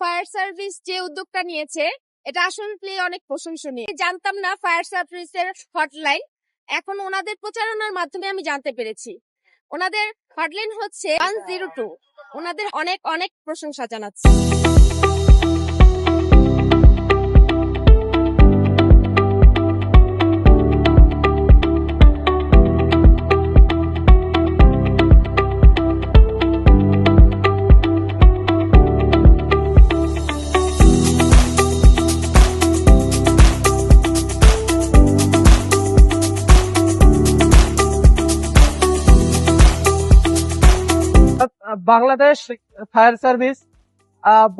Fire service যে উদ্যোগটা নিয়েছে এটা আসলে অনেক প্রশংসনীয়। জানতাম না ফায়ার সার্ভিসের হটলাইন। এখন ওনাদের প্রচারণার মাধ্যমে আমি জানতে পেরেছি। ওনাদের হটলাইন হচ্ছে ওয়ান জিরো টু। ওনাদের অনেক অনেক প্রশংসা জানাচ্ছি। বাংলাদেশ ফায়ার সার্ভিস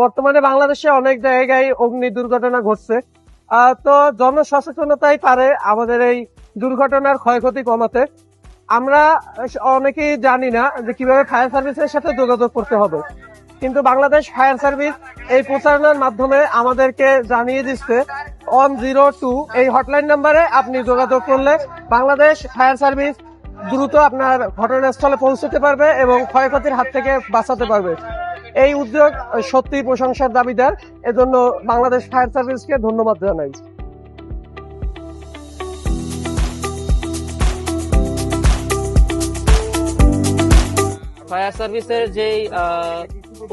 বর্তমানে বাংলাদেশে অনেক জায়গায় অগ্নি দুর্ঘটনা ঘটছে। তো জনসচেতনতাই পারে আমাদের এই দুর্ঘটনার ক্ষয়ক্ষতি কমাতে। আমরা অনেকেই জানি না যে কীভাবে ফায়ার সার্ভিসের সাথে যোগাযোগ করতে হবে। কিন্তু বাংলাদেশ ফায়ার সার্ভিস এই প্রচারণার মাধ্যমে আমাদেরকে জানিয়ে দিচ্ছে ওয়ান জিরো টু এই হটলাইন নাম্বারে আপনি যোগাযোগ করলে বাংলাদেশ ফায়ার সার্ভিস দ্রুত আপনার ঘটনাস্থলে পৌঁছতে পারবে এবং ক্ষয়ক্ষতির হাত থেকে বাঁচাতে পারবে। এই উদ্যোগ সত্যি প্রশংসার দাবিদার। এজন্য বাংলাদেশ ফায়ার সার্ভিসকে ধন্যবাদ জানাই। ফায়ার সার্ভিসের যে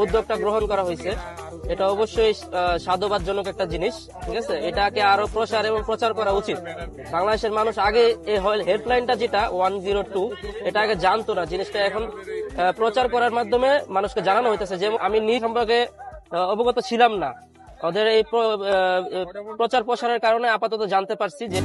উদ্যোগটা গ্রহণ করা হয়েছে। এটা অবশ্যই সাধুবাদজনক একটা জিনিস, ঠিক আছে? এটাকে আরও প্রসার এবং প্রচার করা উচিত। বাংলাদেশের মানুষ আগে এই হেল্পলাইনটা যেটা, ওয়ান জিরো টু, এটা আগে জানতো না। জিনিসটা এখন প্রচার করার মাধ্যমে মানুষকে জানানো হইতেছে যে আমি নিজ সম্পর্কে অবগত ছিলাম না। ওদের এই প্রচার প্রসারের কারণে আপাতত জানতে পারছি যে